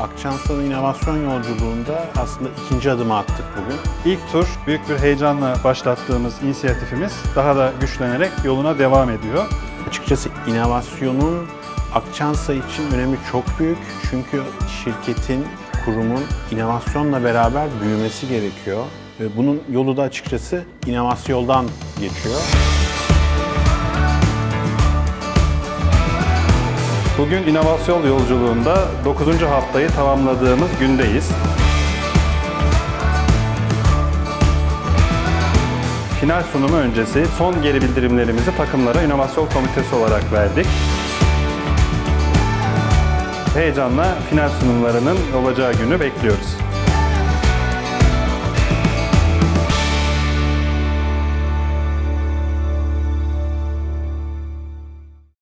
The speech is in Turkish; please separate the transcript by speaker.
Speaker 1: Akçansa'nın inovasyon yolculuğunda aslında ikinci adımı attık bugün.
Speaker 2: İlk tur büyük bir heyecanla başlattığımız inisiyatifimiz daha da güçlenerek yoluna devam ediyor.
Speaker 1: Açıkçası inovasyonun Akçansa için önemi çok büyük. Çünkü şirketin, kurumun inovasyonla beraber büyümesi gerekiyor. Ve bunun yolu da açıkçası inovasyondan geçiyor.
Speaker 2: Bugün inovasyon yolculuğunda 9. haftayı tamamladığımız gündeyiz. Final sunumu öncesi son geri bildirimlerimizi takımlara inovasyon komitesi olarak verdik. Heyecanla final sunumlarının olacağı günü bekliyoruz.